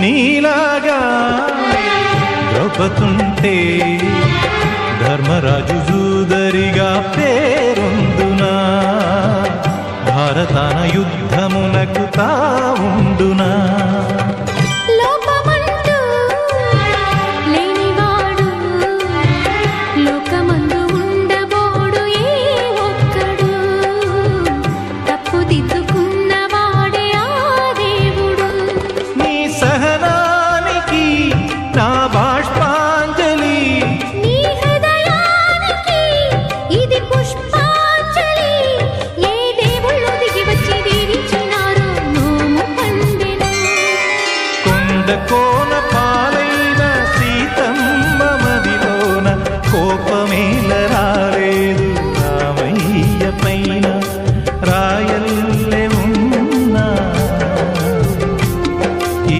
నీలాగా ద్రౌపతుంటే ధర్మరాజు జూదరిగా పేరుందునా? భారతాన యుద్ధమునకు తా నా బాష్పాంజలి. ఇది పుష్పాంజలి. ఏ దేవుళ్ళు దిగి వచ్చి దీవించినారు కొండ కోన కోపమేల రాలే